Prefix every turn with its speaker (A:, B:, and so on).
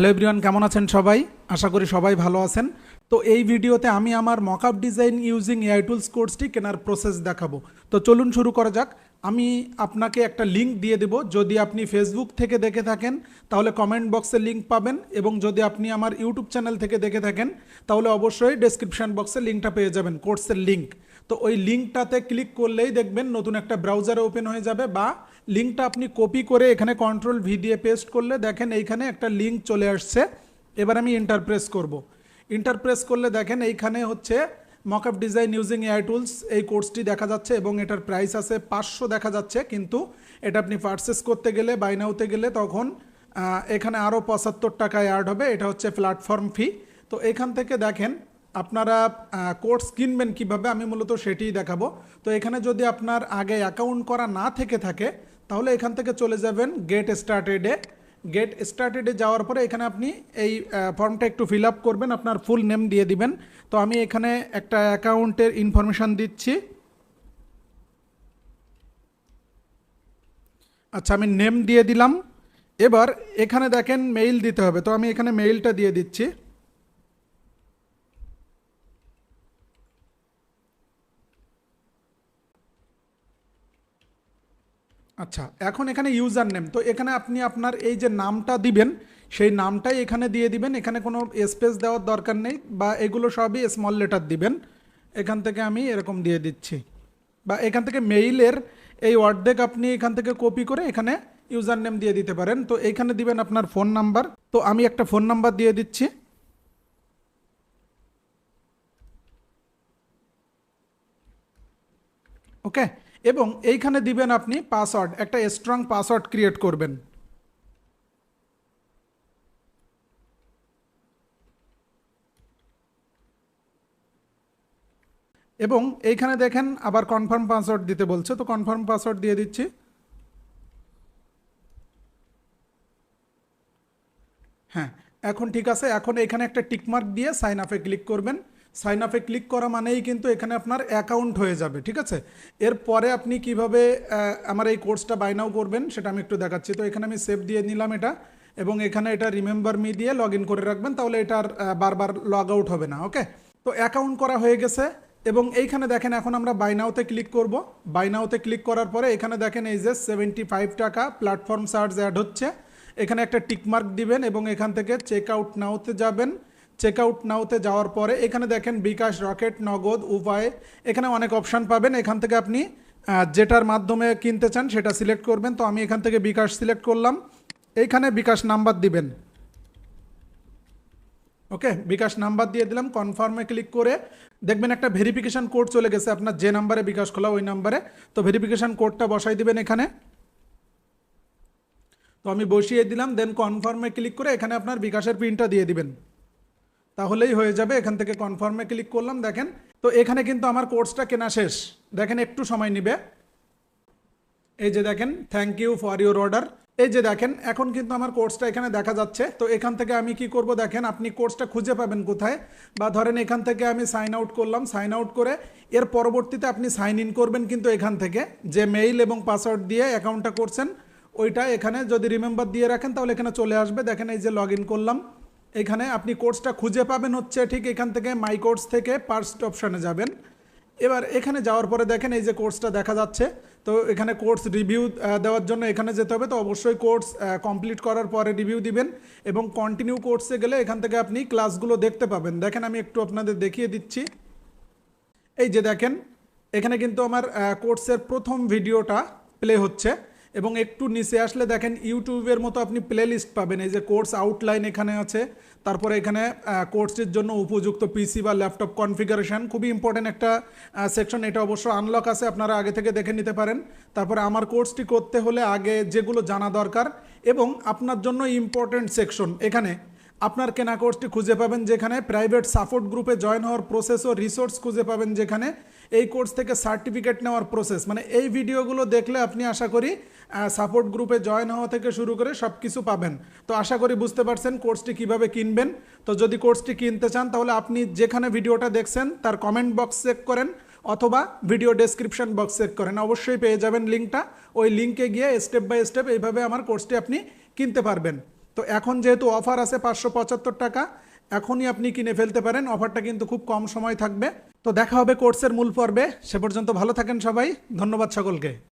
A: Hello everyone কেমন আছেন সবাই? আশা করি সবাই ভালো আছেন। তো এই ভিডিওতে আমি আমার mockup design using AI tools কোর্সটি কেনার প্রসেস দেখাবো। তো চলুন শুরু করা যাক। আমি আপনাকে একটা লিঙ্ক দিয়ে দেব। যদি আপনি ফেসবুক থেকে দেখে থাকেন, তাহলে কমেন্ট বক্সে লিঙ্ক পাবেন এবং যদি আপনি আমার ইউটিউব চ্যানেল থেকে দেখে থাকেন, তাহলে অবশ্যই ডেসক্রিপশন বক্সে লিঙ্কটা পেয়ে যাবেন কোর্সের লিঙ্ক তো ওই লিঙ্কটাতে ক্লিক করলেই দেখবেন নতুন একটা ব্রাউজারে ওপেন হয়ে যাবে বা লিঙ্কটা আপনি কপি করে এখানে কন্ট্রোল ভি দিয়ে পেস্ট করলে দেখেন এইখানে একটা লিঙ্ক চলে আসছে। এবার আমি ইন্টারপ্রেস করব। ইন্টারপ্রেস করলে দেখেন এইখানে হচ্ছে mockup design using AI tools এই কোর্সটি দেখা যাচ্ছে এবং এটার প্রাইস আছে পাঁচশো দেখা যাচ্ছে। কিন্তু এটা আপনি পারচেস করতে গেলে বাইনাউতে গেলে তখন এখানে আরও পঁচাত্তর টাকা অ্যাড হবে। এটা হচ্ছে প্ল্যাটফর্ম ফি তো এখান থেকে দেখেন, আপনারা কোর্স কিনবেন কীভাবে, আমি মূলত সেটিই দেখাবো। তো এখানে যদি আপনার আগে অ্যাকাউন্ট করা না থেকে থাকে, তাহলে এখান থেকে চলে যাবেন গেট স্টার্টেডে গেট স্টার্টেডে যাওয়ার পরে এখানে আপনি এই ফর্মটা একটু ফিল আপ করবেন, আপনার ফুল নেম দিয়ে দিবেন। তো আমি এখানে একটা অ্যাকাউন্টের ইনফরমেশান দিচ্ছি। আচ্ছা আমি নেম দিয়ে দিলাম। এবার এখানে দেখেন মেইল দিতে হবে। তো আমি এখানে মেইলটা দিয়ে দিচ্ছি। আচ্ছা এখন এখানে ইউজার নেম তো এখানে আপনি আপনার এই যে নামটা দিবেন, সেই নামটাই এখানে দিয়ে দিবেন, এখানে কোনো স্পেস দেওয়ার দরকার নেই, বা এগুলো সবই স্মল লেটার দিবেন, এখান থেকে আমি এরকম দিয়ে দিচ্ছি। বা এখান থেকে মেইলের এই অর্ধেক আপনি এখান থেকে কপি করে এখানে ইউজার নেম দিয়ে দিতে পারেন। তো এইখানে দিবেন আপনার ফোন নাম্বার তো আমি একটা ফোন নাম্বার দিয়ে দিচ্ছি। ওকে এবং এইখানে দিবেন আপনি পাসওয়ার্ড একটা স্ট্রং পাসওয়ার্ড ক্রিয়েট করবেন। এবং এইখানে দেখেন আবার কনফার্ম পাসওয়ার্ড দিতে বলছে, তো কনফার্ম পাসওয়ার্ড দিয়ে দিচ্ছি। হ্যাঁ এখন ঠিক আছে, এখন এখানে একটা টিকমার্ক দিয়ে সাইন আপে ক্লিক করবেন। সাইন আপে ক্লিক করা মানেই কিন্তু এখানে আপনার অ্যাকাউন্ট হয়ে যাবে, ঠিক আছে? এরপরে আপনি কীভাবে আমার এই কোর্সটা বাইনাও করবেন সেটা আমি একটু দেখাচ্ছি। তো এখানে আমি সেভ দিয়ে নিলাম এটা এবং এখানে এটা রিমেম্বার মি দিয়ে লগ ইন করে রাখবেন, তাহলে এটার বারবার লগ আউট হবে না ওকে তো অ্যাকাউন্ট করা হয়ে গেছে এবং এইখানে দেখেন এখন আমরা বাইনাওতে ক্লিক করব। বাইনাওতে ক্লিক করার পরে এখানে দেখেন এই যে সেভেন্টি ফাইভ টাকা প্ল্যাটফর্ম চার্জ অ্যাড হচ্ছে। এখানে একটা টিকমার্ক দিবেন এবং এখান থেকে চেক আউট নাওতে যাবেন। চেক আউট নাওতে যাওয়ার পরে এখানে দেখেন বিকাশ, রকেট, নগদ উপায় এখানে অনেক অপশান পাবেন। এখান থেকে আপনি যেটার মাধ্যমে কিনতে চান সেটা সিলেক্ট করবেন। তো আমি এখান থেকে বিকাশ সিলেক্ট করলাম। এইখানে বিকাশ নাম্বার দিবেন। ওকে, বিকাশ নাম্বার দিয়ে দিলাম। কনফার্মে ক্লিক করে দেখবেন একটা ভেরিফিকেশন কোড চলে গেছে। আপনার যে নাম্বারে বিকাশ খোলা, ওই নাম্বারে তো ভেরিফিকেশন কোডটা বসাই দিবেন এখানে। তো আমি বসিয়ে দিলাম। দেন কনফার্মে ক্লিক করে এখানে আপনার বিকাশের পিনটা দিয়ে দিবেন। তাহলেই হয়ে যাবে। এখান থেকে কনফার্মে ক্লিক করলাম, দেখেন। তো এখানে কিন্তু আমার কোর্সটা কেনা শেষ। দেখেন, একটু সময় নিবে। এই যে দেখেন thank you for your order এই যে দেখেন, এখন কিন্তু আমার কোর্সটা এখানে দেখা যাচ্ছে। তো এখান থেকে আমি কি করব দেখেন, আপনি কোর্সটা খুঁজে পাবেন কোথায়? বা ধরেন, এখান থেকে আমি সাইন আউট করলাম। সাইন আউট করে এর পরবর্তীতে আপনি সাইন ইন করবেন কিন্তু এখান থেকে। যে মেইল এবং পাসওয়ার্ড দিয়ে অ্যাকাউন্টটা করছেন, ওইটা এখানে যদি রিমেম্বার দিয়ে রাখেন, তাহলে এখানে চলে আসবে। দেখেন, এই যে লগ করলাম। এখানে আপনি কোর্সটা খুঁজে পাবেন হচ্ছে ঠিক এখান থেকে মাই কোর্স থেকে পার্সড অপশানে যাবেন। এবার এখানে যাওয়ার পরে দেখেন এই যে কোর্সটা দেখা যাচ্ছে। তো এখানে কোর্স রিভিউ দেওয়ার জন্য এখানে যেতে হবে। তো অবশ্যই কোর্স কমপ্লিট করার পরে রিভিউ দিবেন এবং কন্টিনিউ কোর্সে গেলে এখান থেকে আপনি ক্লাসগুলো দেখতে পাবেন। দেখেন আমি একটু আপনাদের দেখিয়ে দিচ্ছি। এই যে দেখেন, এখানে কিন্তু আমার কোর্সের প্রথম ভিডিওটা প্লে হচ্ছে। এবং একটু নিচে আসলে দেখেন ইউটিউবের মতো আপনি প্লে লিস্ট পাবেন। এই যে কোর্স আউটলাইন এখানে আছে। তারপরে এখানে কোর্সের জন্য উপযুক্ত পিসি বা ল্যাপটপ কনফিগারেশন খুবই ইম্পর্টেন্ট একটা সেকশন এটা অবশ্য আনলক আছে, আপনারা আগে থেকে দেখে নিতে পারেন। তারপরে আমার কোর্সটি করতে হলে আগে যেগুলো জানা দরকার এবং আপনার জন্য ইম্পর্টেন্ট সেকশন এখানে আপনার কেনা কোর্সটি খুঁজে পাবেন যেখানে প্রাইভেট সাপোর্ট গ্রুপে জয়েন হওয়ার প্রসেস ও রিসোর্স খুঁজে পাবেন যেখানে। এই কোর্স থেকে সার্টিফিকেট নেওয়ার প্রসেস মানে এই ভিডিওগুলো দেখলে আপনি আশা করি সাপোর্ট গ্রুপে জয়েন হওয়া থেকে শুরু করে সব কিছু পাবেন। তো আশা করি বুঝতে পারছেন কোর্সটি কীভাবে কিনবেন। তো যদি কোর্সটি কিনতে চান, তাহলে আপনি যেখানে ভিডিওটা দেখছেন, তার কমেন্ট বক্স চেক করেন অথবা ভিডিও ডেসক্রিপশন বক্স চেক করেন। অবশ্যই পেয়ে যাবেন লিঙ্কটা ওই লিঙ্কে গিয়ে স্টেপ বাই স্টেপ এইভাবে আমার কোর্সটি আপনি কিনতে পারবেন। তো এখন যেহেতু অফার আছে পাঁচশো পঁচাত্তর টাকা, এখনই আপনি কিনে ফেলতে পারেন। অফারটা কিন্তু খুব কম সময় থাকবে। তো দেখা হবে কোর্সের মূল পর্বে। সে পর্যন্ত ভালো থাকেন সবাই। ধন্যবাদ সকলকে।